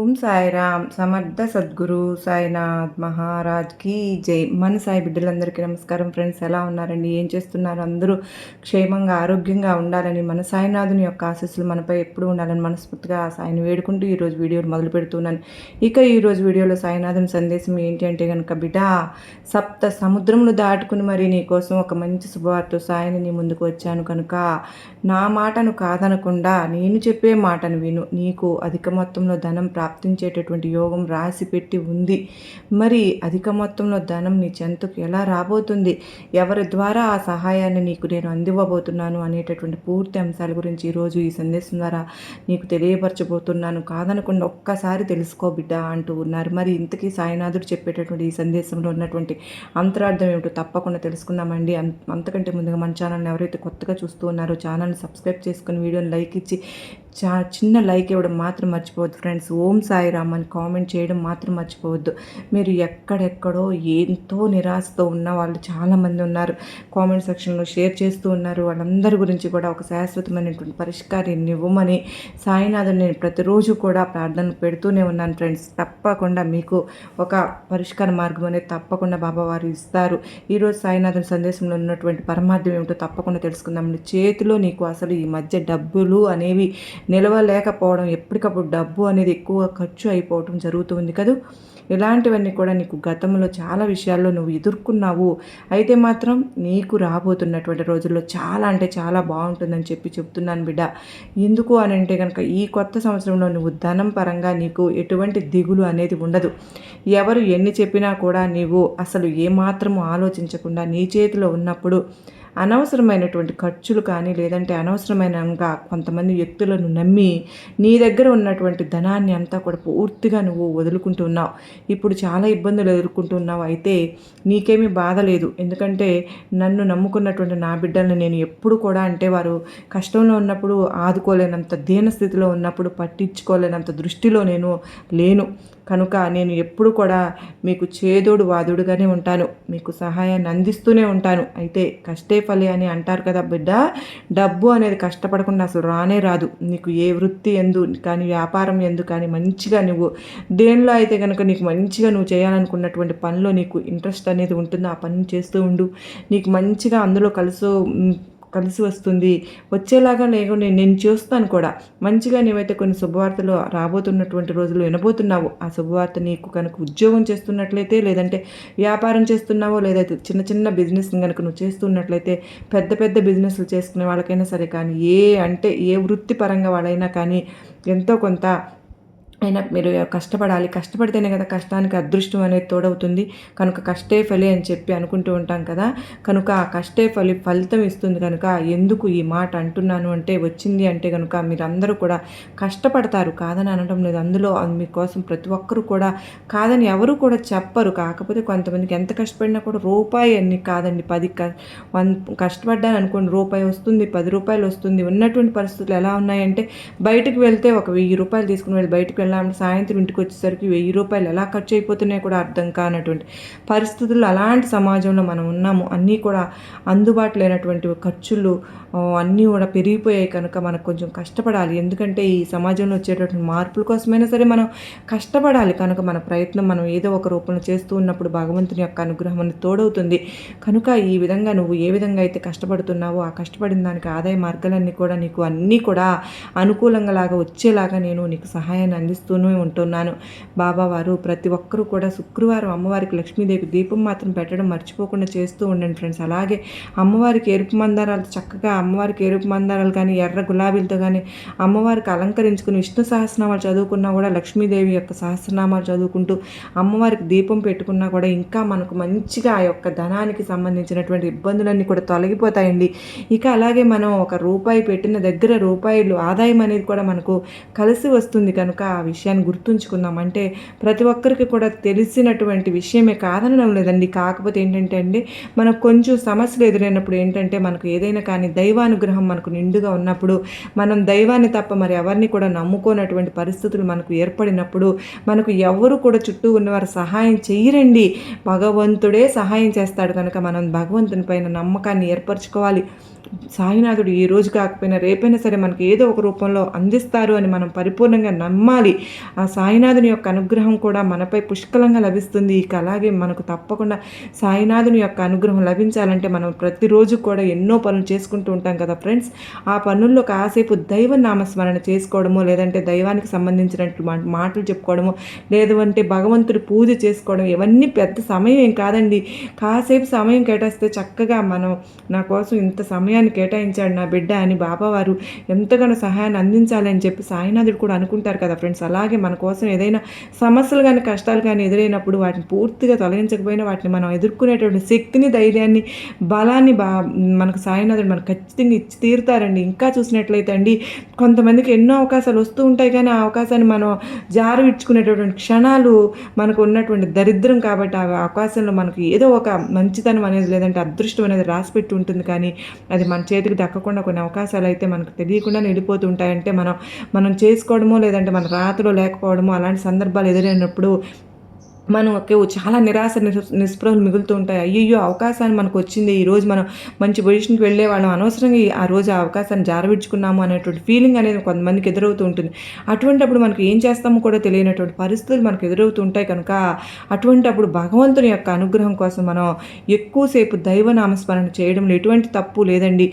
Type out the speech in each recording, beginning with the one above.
ఓం సాయిరామ్ సమర్థ సద్గురు సాయినాథ్ మహారాజ్కి జై. మన సాయి బిడ్డలందరికీ నమస్కారం ఫ్రెండ్స్ ఎలా ఉన్నారండి? ఏం చేస్తున్నారు? అందరూ క్షేమంగా ఆరోగ్యంగా ఉండాలని మన సాయినాథుని యొక్క ఆశస్సులు మనపై ఎప్పుడు ఉండాలని మనస్ఫూర్తిగా ఆ సాయిని వేడుకుంటూ ఈరోజు వీడియోని మొదలు పెడుతున్నాను. ఇక ఈరోజు వీడియోలో సాయినాథుని సందేశం ఏంటి అంటే కనుక బిడ్డ సప్త సముద్రములు దాటుకుని మరి నీ కోసం ఒక మంచి శుభవార్త సాయిని నీ ముందుకు వచ్చాను కనుక నా మాటను కాదనకుండా నేను చెప్పే మాటను విను. నీకు అధిక మొత్తంలో ధనం ప్రాప్తించేటటువంటి యోగం రాసి పెట్టి ఉంది. మరి అధిక మొత్తంలో ధనం నీ చెంతకు ఎలా రాబోతుంది? ఎవరి ద్వారా ఆ సహాయాన్ని నీకు నేను అందివ్వబోతున్నాను అనేటటువంటి పూర్తి అంశాల గురించి ఈరోజు ఈ సందేశం ద్వారా నీకు తెలియపరచబోతున్నాను. కాదనకుండా ఒక్కసారి తెలుసుకో బిడ్డ అంటూ ఉన్నారు. మరి ఇంతకీ సాయినాథుడు చెప్పేటటువంటి ఈ సందేశంలో ఉన్నటువంటి అంతరార్థం ఏమిటో తప్పకుండా తెలుసుకుందామండి. అంతకంటే ముందుగా మన ఛానల్ని ఎవరైతే కొత్తగా చూస్తూ ఉన్నారో ఛానల్ని సబ్స్క్రైబ్ చేసుకుని వీడియోని లైక్ ఇచ్చి చా చిన్న లైక్ ఇవ్వడం మాత్రం మర్చిపోవద్దు ఫ్రెండ్స్. ఓం సాయిరామ్ అని కామెంట్ చేయడం మాత్రం మర్చిపోవద్దు. మీరు ఎక్కడెక్కడో ఎంతో నిరాశతో ఉన్న వాళ్ళు చాలామంది ఉన్నారు. కామెంట్ సెక్షన్లో షేర్ చేస్తూ ఉన్నారు. వాళ్ళందరి గురించి కూడా ఒక శాశ్వతమైనటువంటి పరిష్కారాన్ని ఇవ్వమని సాయినాథుని నేను ప్రతిరోజు కూడా ప్రార్థనలు పెడుతూనే ఉన్నాను ఫ్రెండ్స్. తప్పకుండా మీకు ఒక పరిష్కార మార్గం అనేది తప్పకుండా బాబా వారు ఇస్తారు. ఈరోజు సాయినాథుని సందేశంలో ఉన్నటువంటి పరమార్థం ఏమిటో తప్పకుండా తెలుసుకుందాం. చేతిలో నీకు అసలు ఈ మధ్య డబ్బులు అనేవి నిలవలేకపోవడం ఎప్పటికప్పుడు డబ్బు అనేది ఎక్కువ ఖర్చు అయిపోవటం జరుగుతుంది కదా? ఇలాంటివన్నీ కూడా నీకు గతంలో చాలా విషయాల్లో నువ్వు ఎదుర్కొన్నావు. అయితే మాత్రం నీకు రాబోతున్నటువంటి రోజుల్లో చాలా అంటే చాలా బాగుంటుందని చెప్పి చెప్తున్నాను బిడ్డ. ఎందుకు అని అంటే కనుక ఈ కొత్త సంవత్సరంలో నువ్వు ధనం పరంగా నీకు ఎటువంటి దిగులు అనేది ఉండదు. ఎవరు ఎన్ని చెప్పినా కూడా నీవు అసలు ఏమాత్రము ఆలోచించకుండా నీ చేతిలో ఉన్నప్పుడు అనవసరమైనటువంటి ఖర్చులు కానీ లేదంటే అనవసరమైనగా కొంతమంది వ్యక్తులను నమ్మి నీ దగ్గర ఉన్నటువంటి ధనాన్ని అంతా కూడా పూర్తిగా నువ్వు వదులుకుంటున్నావు ఇప్పుడు చాలా ఇబ్బందులు ఎదుర్కొంటున్నావు అయితే నీకేమీ బాధ లేదు. ఎందుకంటే నన్ను నమ్ముకున్నటువంటి నా బిడ్డల్ని నేను ఎప్పుడు కూడా అంటే వారు కష్టంలో ఉన్నప్పుడు ఆదుకోలేనంత దీన స్థితిలో ఉన్నప్పుడు పట్టించుకోలేనంత దృష్టిలో నేను లేను. కనుక నేను ఎప్పుడు కూడా మీకు చేదోడు వాదుడుగానే ఉంటాను. మీకు సహాయాన్ని అందిస్తూనే ఉంటాను. అయితే కష్టే ఫలి అని అంటారు కదా బిడ్డ. డబ్బు అనేది కష్టపడకుండా అసలు రానే రాదు. నీకు ఏ వృత్తి ఎందు కానీ వ్యాపారం ఎందు కానీ మంచిగా నువ్వు దేనిలో అయితే కనుక నీకు మంచిగా నువ్వు చేయాలనుకున్నటువంటి పనిలో నీకు ఇంట్రెస్ట్ అనేది ఉంటుందో ఆ పని చేస్తూ ఉండు. నీకు మంచిగా అందులో కలుసు కలిసి వస్తుంది. వచ్చేలాగా లేకుండా నేను చూస్తాను కూడా. మంచిగా నీవైతే కొన్ని శుభవార్తలు రాబోతున్నటువంటి రోజులు వినబోతున్నావు. ఆ శుభవార్త నీకు కనుక ఉద్యోగం చేస్తున్నట్లయితే లేదంటే వ్యాపారం చేస్తున్నావో లేదైతే చిన్న చిన్న బిజినెస్ కనుక నువ్వు చేస్తున్నట్లయితే పెద్ద పెద్ద బిజినెస్లు చేసుకునే వాళ్ళకైనా సరే కానీ ఏ అంటే ఏ వృత్తిపరంగా వాళ్ళైనా కానీ ఎంతో కొంత అయినా మీరు కష్టపడాలి కష్టపడితేనే కదా కష్టానికి అదృష్టం అనేది తోడవుతుంది. కనుక కష్టే ఫలి అని చెప్పి అనుకుంటూ ఉంటాం కదా. కనుక ఆ కష్టే ఫలి ఫలితం ఇస్తుంది కనుక ఎందుకు ఈ మాట అంటున్నాను అంటే వచ్చింది అంటే కనుక మీరందరూ కూడా కష్టపడతారు కాదని అనడం లేదు. అందులో మీకోసం ప్రతి ఒక్కరు కూడా కాదని ఎవరు కూడా చెప్పరు. కాకపోతే కొంతమందికి ఎంత కష్టపడినా కూడా రూపాయి అన్ని కాదండి. పది వన్ కష్టపడ్డాను అనుకోండి రూపాయి వస్తుంది పది రూపాయలు వస్తుంది. ఉన్నటువంటి పరిస్థితులు ఎలా ఉన్నాయంటే బయటకు వెళ్తే ఒక వెయ్యి రూపాయలు తీసుకుని వెళ్ళి బయటకు వెళ్ళాము సాయంత్రం ఇంటికి వచ్చేసరికి వెయ్యి రూపాయలు ఎలా ఖర్చు అయిపోతున్నాయి కూడా అర్థం కానటువంటి పరిస్థితులు అలాంటి సమాజంలో మనం ఉన్నాము. అన్నీ కూడా అందుబాటులో లేనటువంటి ఖర్చులు అన్నీ కూడా పెరిగిపోయాయి కనుక మనకు కొంచెం కష్టపడాలి. ఎందుకంటే ఈ సమాజంలో వచ్చేటటువంటి మార్పుల కోసమైనా సరే మనం కష్టపడాలి. కనుక మన ప్రయత్నం మనం ఏదో ఒక రూపంలో చేస్తూ ఉన్నప్పుడు భగవంతుని యొక్క అనుగ్రహం అనేది తోడవుతుంది. కనుక ఈ విధంగా నువ్వు ఏ విధంగా అయితే కష్టపడుతున్నావో ఆ కష్టపడిన దానికి ఆదాయ మార్గాలన్నీ కూడా నీకు అన్నీ కూడా అనుకూలంగా లాగా వచ్చేలాగా నేను నీకు సహాయాన్ని అందిస్తాను చేస్తూనే ఉంటున్నాను. బాబావారు ప్రతి ఒక్కరూ కూడా శుక్రవారం అమ్మవారికి లక్ష్మీదేవి దీపం మాత్రం పెట్టడం మర్చిపోకుండా చేస్తూ ఉండండి ఫ్రెండ్స్. అలాగే అమ్మవారికి ఎరుపు మందారాలు చక్కగా అమ్మవారికి ఎరుపు మందారాలు కానీ ఎర్ర గులాబీలతో కానీ అమ్మవారికి అలంకరించుకుని విష్ణు సహస్రనామాలు చదువుకున్నా కూడా లక్ష్మీదేవి యొక్క సహస్రనామాలు చదువుకుంటూ అమ్మవారికి దీపం పెట్టుకున్నా కూడా ఇంకా మనకు మంచిగా ఆ యొక్క ధనానికి సంబంధించినటువంటి ఇబ్బందులన్నీ కూడా తొలగిపోతాయండి. ఇక అలాగే మనం ఒక రూపాయి పెట్టిన దగ్గర రూపాయలు ఆదాయం అనేది కూడా మనకు కలిసి వస్తుంది కనుక ఆ విషయాన్ని గుర్తుంచుకుందామంటే ప్రతి ఒక్కరికి కూడా తెలిసినటువంటి విషయమే కాదనడం లేదండి. కాకపోతే ఏంటంటే అండి మనకు కొంచెం సమస్యలు ఎదురైనప్పుడు ఏంటంటే మనకు ఏదైనా కానీ దైవానుగ్రహం మనకు నిండుగా ఉన్నప్పుడు మనం దైవాన్ని తప్ప మరి ఎవరిని కూడా నమ్ముకోనటువంటి పరిస్థితులు మనకు ఏర్పడినప్పుడు మనకు ఎవరు కూడా చుట్టూ ఉన్నవారు సహాయం చేయరండి. భగవంతుడే సహాయం చేస్తాడు కనుక మనం భగవంతుని పైన నమ్మకాన్ని ఏర్పరచుకోవాలి. సాయినాథుడు ఈ రోజు కాకపోయినా రేపైనా సరే మనకి ఏదో ఒక రూపంలో అందిస్తారు అని మనం పరిపూర్ణంగా నమ్మాలి. ఆ సాయినాథుని యొక్క అనుగ్రహం కూడా మనపై పుష్కలంగా లభిస్తుంది. ఇక అలాగే మనకు తప్పకుండా సాయినాథుని యొక్క అనుగ్రహం లభించాలంటే మనం ప్రతిరోజు కూడా ఎన్నో పనులు చేసుకుంటూ ఉంటాం కదా ఫ్రెండ్స్. ఆ పనుల్లో కాసేపు దైవ నామస్మరణ చేసుకోవడము లేదంటే దైవానికి సంబంధించినట్లు మాటలు చెప్పుకోవడము లేదంటే భగవంతుడి పూజ చేసుకోవడం ఇవన్నీ పెద్ద సమయం ఏం కాదండి. కాసేపు సమయం కేటాయిస్తే చక్కగా మనం నా కోసం ఇంత సమయాన్ని కేటాయించాడు నా బిడ్డ అని బాబావారు ఎంతగానో సహాయాన్ని అందించాలని చెప్పి సాయినాథుడు కూడా అనుకుంటారు కదా ఫ్రెండ్స్. అలాగే మన కోసం ఏదైనా సమస్యలు కానీ కష్టాలు కానీ ఎదురైనప్పుడు వాటిని పూర్తిగా తొలగించకపోయినా వాటిని మనం ఎదుర్కొనేటువంటి శక్తిని ధైర్యాన్ని బలాన్ని బా మనకు సాయినాథుడు మనకు ఖచ్చితంగా ఇచ్చి తీరుతారండి. ఇంకా చూసినట్లయితే అండి కొంతమందికి ఎన్నో అవకాశాలు వస్తూ ఉంటాయి కానీ ఆ అవకాశాన్ని మనం జారు ఇచ్చుకునేటటువంటి క్షణాలు మనకు ఉన్నటువంటి దరిద్రం కాబట్టి ఆ అవకాశంలో మనకు ఏదో ఒక మంచితనం అనేది లేదంటే అదృష్టం అనేది రాసిపెట్టి ఉంటుంది కానీ అది మన చేతికి దక్కకుండా కొన్ని అవకాశాలు అయితే మనకు తెలియకుండా వెళ్ళిపోతూ ఉంటాయంటే మనం మనం చేసుకోవడమో లేదంటే మన రాతలో లేకపోవడమో అలాంటి సందర్భాలు ఎదురైనప్పుడు మనం చాలా నిరాశ నిస్పృహలు మిగులుతూ ఉంటాయి. అయ్యయ్యో అవకాశాన్ని మనకు వచ్చింది. ఈరోజు మనం మంచి పొజిషన్కి వెళ్ళే వాళ్ళం. అనవసరంగా ఆ రోజు ఆ అవకాశాన్ని జారవిడ్చుకున్నాము అనేటువంటి ఫీలింగ్ అనేది కొంతమందికి ఎదురవుతూ ఉంటుంది. అటువంటిప్పుడు మనకు ఏం చేస్తామో కూడా తెలియనటువంటి పరిస్థితులు మనకు ఎదురవుతూ ఉంటాయి కనుక అటువంటప్పుడు భగవంతుని యొక్క అనుగ్రహం కోసం మనం ఎక్కువసేపు దైవ నామస్మరణ చేయడంలో ఎటువంటి తప్పు లేదండి.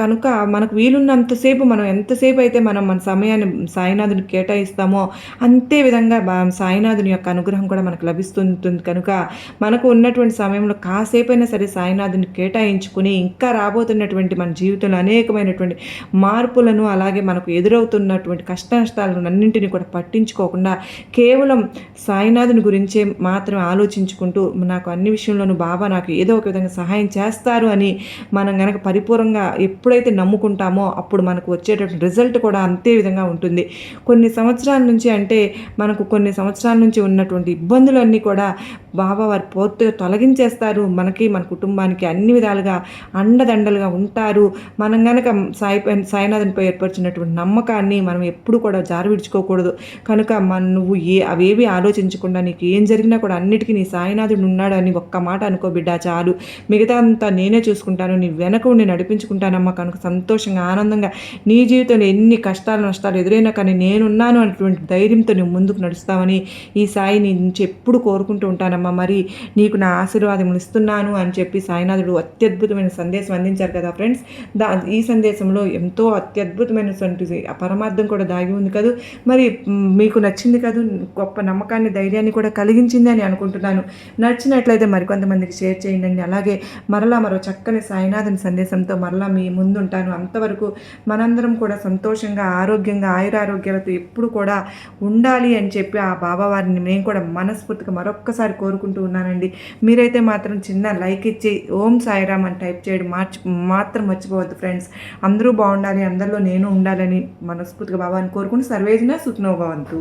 కనుక మనకు వీలున్నంతసేపు మనం ఎంతసేపు అయితే మనం మన సమయాన్ని సాయినాథుని కేటాయిస్తామో అంతే విధంగా సాయినాథుని యొక్క అనుగ్రహం కూడా మనకు లభిస్తుంటుంది. కనుక మనకు ఉన్నటువంటి సమయంలో కాసేపైనా సరే సాయినాథుని కేటాయించుకుని ఇంకా రాబోతున్నటువంటి మన జీవితంలో అనేకమైనటువంటి మార్పులను అలాగే మనకు ఎదురవుతున్నటువంటి కష్ట నష్టాలను అన్నింటినీ కూడా పట్టించుకోకుండా కేవలం సాయినాథుని గురించే మాత్రం ఆలోచించుకుంటూ నాకు అన్ని విషయంలోనూ బాబా నాకు ఏదో ఒక విధంగా సహాయం చేస్తారు అని మనం కనుక పరిపూర్ణంగా ఎప్పుడైతే నమ్ముకుంటామో అప్పుడు మనకు వచ్చేటటువంటి రిజల్ట్ కూడా అంతే విధంగా ఉంటుంది. కొన్ని సంవత్సరాల నుంచి అంటే మనకు కొన్ని సంవత్సరాల నుంచి ఉన్నటువంటి ఇబ్బందులన్నీ కూడా బాబా వారు పూర్తిగా తొలగించేస్తారు. మనకి మన కుటుంబానికి అన్ని విధాలుగా అండదండలుగా ఉంటారు. మనం కనుక సాయి సాయినాథన్పై ఏర్పరిచినటువంటి నమ్మకాన్ని మనం ఎప్పుడు కూడా జారు విడుచుకోకూడదు కనుక మన నువ్వు ఏ అవేవి ఆలోచించకుండా నీకు ఏం జరిగినా కూడా అన్నిటికీ నీ సాయినాథుడు ఉన్నాడు అని ఒక్క మాట అనుకో బిడ్డ చాలు. మిగతా అంతా నేనే చూసుకుంటాను. నీ వెనక ఉండి నడిపించుకుంటానమ్మా. కనుక సంతోషంగా ఆనందంగా నీ జీవితంలో ఎన్ని కష్టాలు నష్టాలు ఎదురైనా కానీ నేనున్నాను అనేటువంటి ధైర్యంతో నువ్వు ముందుకు నడుస్తావని ఈ సాయి నుంచి ఎప్పుడు కోరుకుంటూ ఉంటానమ్మా. మరి నీకు నా ఆశీర్వాదం ఇస్తున్నాను అని చెప్పి సాయినాథుడు అత్యద్భుతమైన సందేశం అందించారు కదా ఫ్రెండ్స్. దా ఈ సందేశంలో ఎంతో అత్యద్భుతమైనటువంటి పరమార్థం కూడా దాగి ఉంది కదా. మరి మీకు నచ్చింది కదా గొప్ప నమ్మకాన్ని ధైర్యాన్ని కూడా కలిగించింది అని అనుకుంటున్నాను. నచ్చినట్లయితే మరికొంతమందికి షేర్ చేయండి. అలాగే మరలా మరో చక్కని సాయినాథుని సందేశంతో మరలా మీ ముందుంటాను. అంతవరకు మనందరం కూడా సంతోషంగా ఆరోగ్యంగా ఆయురారోగ్యాలతో ఎప్పుడు కూడా ఉండాలి అని చెప్పి ఆ బాబావారిని మేము కూడా మనస్ఫూర్తిగా మరొక్కసారి కోరు కోరుకుంటూ ఉన్నానండి. మీరైతే మాత్రం చిన్న లైక్ ఇచ్చి ఓం సాయిరామ్ అని టైప్ చేయడం మార్చి మాత్రం మర్చిపోవద్దు ఫ్రెండ్స్. అందరూ బాగుండాలి అందరిలో నేను ఉండాలని మనస్ఫూర్తిగా బాబాని కోరుకుంటూ సర్వేజన సుఖనోభవంతు